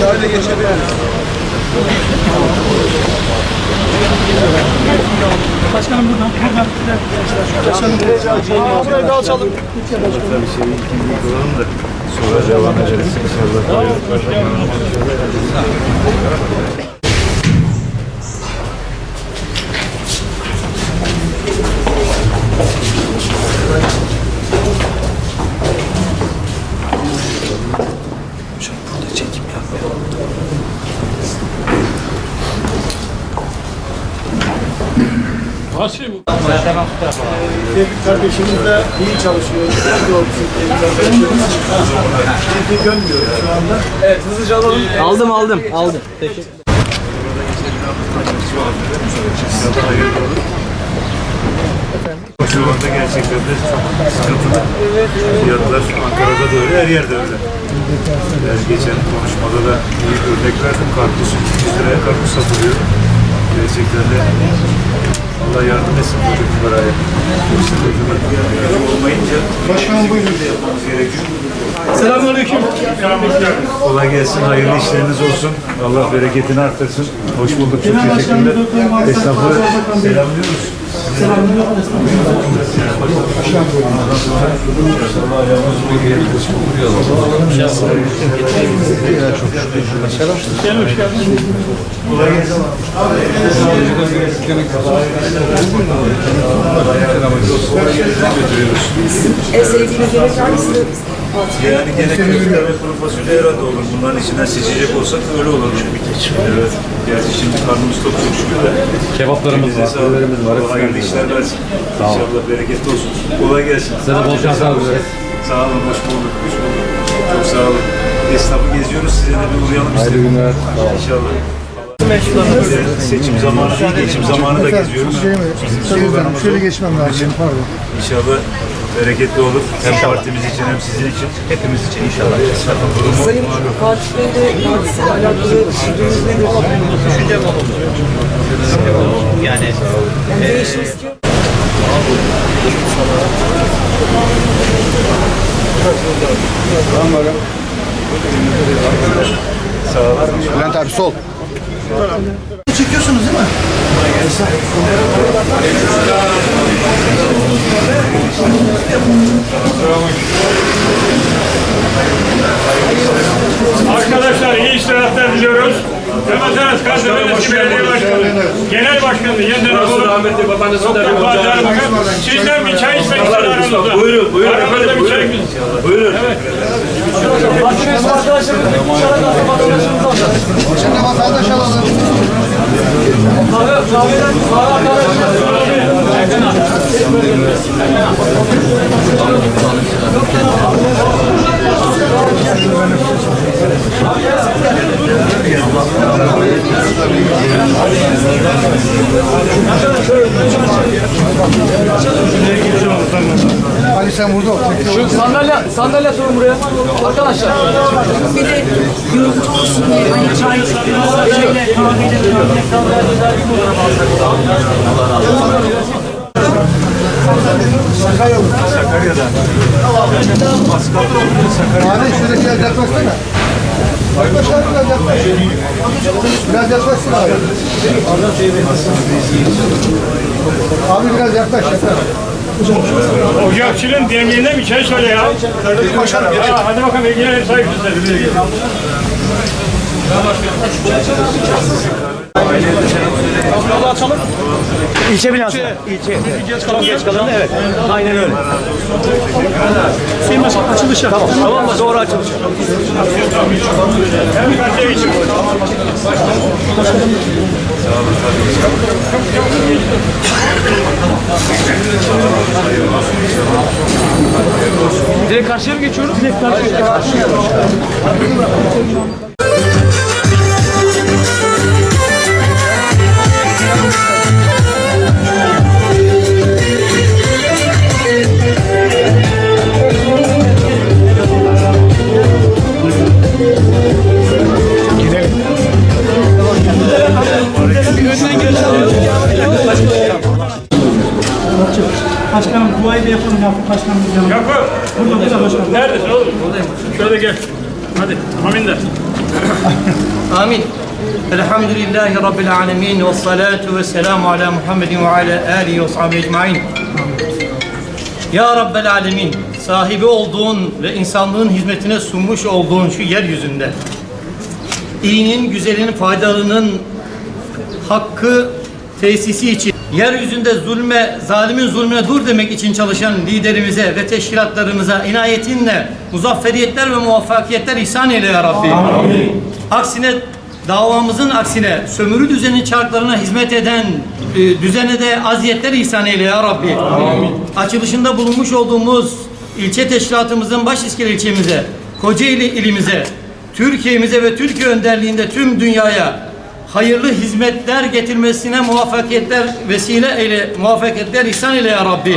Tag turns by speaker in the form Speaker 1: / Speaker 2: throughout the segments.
Speaker 1: Şöyle geçebiliriz.
Speaker 2: Başkanım buradan. Buradan.
Speaker 1: Başkanım burayı da açalım.
Speaker 3: bir şey ilk olalım da sonra devam ederiz inşallah.
Speaker 1: Tevfik kardeşimiz de iyi çalışıyor. Çok doğrusu Tevfik kardeşimiz. Tevfik şu anda. Evet hızlıca alalım.
Speaker 2: Aldım aldım. Aldım. Teşekkür
Speaker 3: Şu anda gerçekten de çok sıkıntılı. Fiyatlar Ankara'da da öyle, her yerde öyle. Yani geçen konuşmada da bir örnek verdim. Karpuz 200 liraya karpuz satılıyor. Gerçekten de Allah yardım etsin çocuklara. Bu sıkıntılar olmayınca
Speaker 1: Başkanım buyurun.
Speaker 3: yapmamız gerekiyor.
Speaker 2: Selamünaleyküm.
Speaker 3: Kolay gelsin, hayırlı işleriniz olsun. Allah bereketini arttırsın. Hoş bulduk, çok teşekkürler. Esnafı selamlıyoruz. Kolay gelsin.
Speaker 4: En sevdiğiniz yemek hangisi?
Speaker 3: Yani gene köfte ve kuru fasulye herhalde olur. Bunların içinden seçecek olsak öyle olur. Evet. Gerçi şimdi karnımız tok çok şükür de.
Speaker 5: Kebaplarımız var, ürünlerimiz var.
Speaker 3: Hayırlı işler versin. İnşallah bereketli olsun. Kolay gelsin.
Speaker 5: Size de bol şanslar dileriz.
Speaker 3: Sağ olun, hoş bulduk. Hoş bulduk. Çok sağ olun. Esnafı geziyoruz, size de bir uğrayalım istedik.
Speaker 5: Hayırlı günler. Sağ
Speaker 3: İnşallah. Seçim zamanı değil, geçim zamanı da geziyoruz. Bizim sloganımız o.
Speaker 1: Şöyle geçmem lazım. Pardon.
Speaker 3: İnşallah bereketli olur. Hem partimiz için hem sizin için. Hepimiz için inşallah.
Speaker 4: Sayın Fatih Bey de partisiyle alakalı düşünceniz nedir?
Speaker 6: Düşüncem olumlu. Yani
Speaker 4: Yani değişim istiyor.
Speaker 3: sağ olun.
Speaker 1: Bülent abi sol. Çekiyorsunuz değil mi?
Speaker 7: Arkadaşlar iyi istirahatler diliyoruz. Mehmet Aras Eski Belediye Başkanı, Genel Başkanı yeniden olur.
Speaker 6: rahmetli babanızın da
Speaker 7: Bakın, sizden bir çay içmek aramızda.
Speaker 6: Buyurun, buyurun
Speaker 7: Aramızda bir çay
Speaker 6: buyurun.
Speaker 7: İçmek.
Speaker 6: Buyurun.
Speaker 1: Şimdi vatandaş alalım. Ali
Speaker 2: sandalye, sorun buraya. Arkadaşlar.
Speaker 4: Bir de yorucu olsun diye hani çay, şeyle, kahveyle,
Speaker 3: Sakarya'da. Az kaldı. Sakarya.
Speaker 1: Abi biraz yaklaşsana. Yaklaş abi biraz yaklaş. Biraz yaklaşsın abi. Abi biraz yaklaş yaklaş.
Speaker 7: Ocakçının demliğine bir çay söyle ya.
Speaker 1: Başkanım geç.
Speaker 7: Ha, hadi bakalım ilgilenen sahip size.
Speaker 2: İlçe binası. İlçe. Çok geç kalındı evet. Aynen öyle. Sayın Başkan açılışı. Tamam. Tamam mı? Doğru açılış.
Speaker 7: Hem gazete için.
Speaker 2: Direkt karşıya mı geçiyoruz? Direkt karşıya. Başkanım duayı da yapalım ya.
Speaker 7: Yakup. Neredesin oğlum? Şöyle gel. Hadi. Amin de.
Speaker 6: Amin. Elhamdülillahi Rabbil alemin ve salatu ve selamu ala Muhammedin ve ala alihi ve sahibi ecmain. Ya Rabbel alemin, sahibi olduğun ve insanlığın hizmetine sunmuş olduğun şu yeryüzünde, iyinin, güzelin, faydalının hakkı tesisi için, yeryüzünde zulme, zalimin zulmüne dur demek için çalışan liderimize ve teşkilatlarımıza inayetinle muzafferiyetler ve muvaffakiyetler ihsan eyle ya Rabbi. Aksine davamızın aksine sömürü düzenin çarklarına hizmet eden e, düzene de aziyetler ihsan eyle ya Rabbi. Açılışında bulunmuş olduğumuz ilçe teşkilatımızın baş iskele ilçemize, Kocaeli ilimize, Türkiye'mize ve Türkiye önderliğinde tüm dünyaya hayırlı hizmetler getirmesine muvaffakiyetler vesile eyle, muvaffakiyetler ihsan eyle ya Rabbi.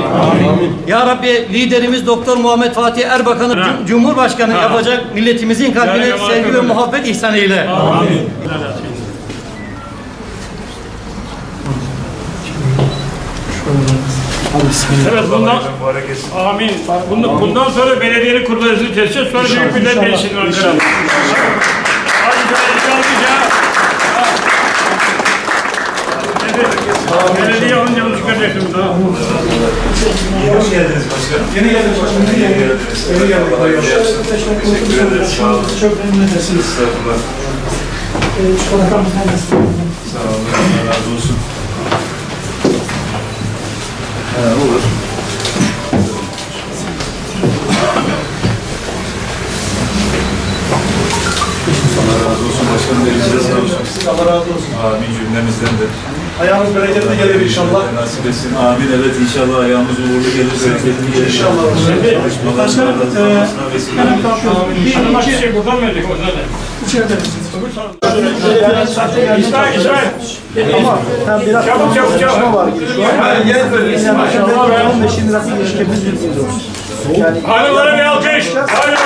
Speaker 6: Ya Rabbi liderimiz Doktor Muhammed Fatih Erbakan'ı Cum- Cumhurbaşkanı yapacak milletimizin kalbine
Speaker 7: Yani
Speaker 6: sevgi ve muhabbet ihsan eyle.
Speaker 7: Evet bundan. Amin. Bundan, bundan sonra belediyenin kurulmasını keseceğiz. Sonra büyük millet meclisini Ankara'da. Belediye onca bunu çıkaracaksınız ha.
Speaker 3: Yeni mi geldiniz başkanım? Yeni geldik başkanım. Yeni geldiniz. Yeni. Allah yapsın. Teşekkür ederiz. Sağ olun.
Speaker 1: Çok memnun edesiniz.
Speaker 3: Estağfurullah.
Speaker 1: Çikolatamız neredeyse.
Speaker 3: Sağ olun. Allah razı olsun. Ha, olur. Allah razı olsun başkanım. Elinize sağ olsun.
Speaker 1: Allah razı olsun.
Speaker 3: Amin cümlemizden de.
Speaker 1: Ayağınız bereketli gelir inşallah.
Speaker 3: Nasip etsin. Amin. Evet inşallah ayağımız uğurlu gelir. Bereketli gelir.
Speaker 1: İnşallah.
Speaker 3: Çalışmalarınızla
Speaker 1: Başkanım, e, Hemen
Speaker 3: olur.
Speaker 1: kalkıyoruz. Bir
Speaker 7: Bir
Speaker 1: iki
Speaker 7: şey buradan verdik o zaten.
Speaker 1: içeride?
Speaker 7: İsmail, İsmail.
Speaker 1: Ama ha, biraz
Speaker 7: Çabuk, çabuk, çabuk.
Speaker 1: var gibi şu an. Yani 15 lirası geçebiliriz diyoruz. Yani
Speaker 7: Hanımlara bir alkış. Hadi bakalım.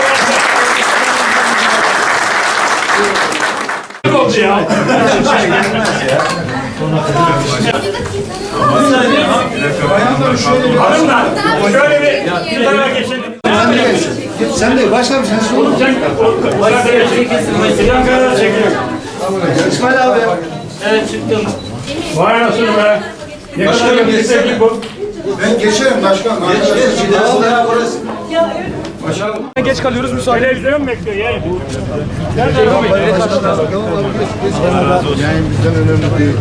Speaker 7: Ne oldu ya? Hanımlar, şöyle bir bir tarafa geçin.
Speaker 1: sen de başla sen sor.
Speaker 7: Sen Başka geçin. Yankara'da çekiyor.
Speaker 1: İsmail abi.
Speaker 6: Evet çıktım.
Speaker 7: Vay anasını be. Ne kadar yakışıklı bu.
Speaker 1: Ben geçerim başkan.
Speaker 2: Geç kalıyoruz müsaade.
Speaker 7: Televizyon bekliyor ya? Nerede bu?
Speaker 1: Yani bizden önemli değil.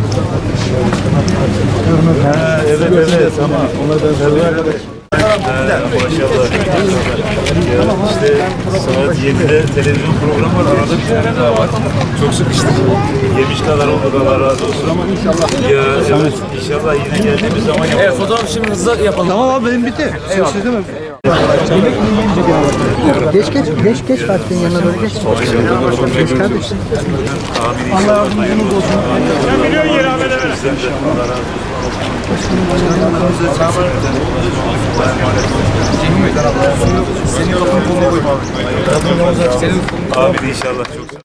Speaker 3: Evet evet tamam. Ona da Maşallah. Ya işte saat 7'de televizyon programı var. Arada bir tane daha var. Çok sıkıştık. Yemiş kadar olduk Allah razı olsun ama inşallah. Ya evet inşallah yine geldiğimiz zaman yapalım. Evet fotoğraf şimdi hızlı yapalım.
Speaker 1: Tamam abi benim bitti. Eyvallah. Mi? Geç geç geç geç Fatih'in yanına doğru geç. Geç kardeşim.
Speaker 3: Allah yardımcınız olsun.
Speaker 7: Sen biliyorsun yeri Ahmet.
Speaker 1: Senin koluna koyma abi.
Speaker 3: Amin inşallah çok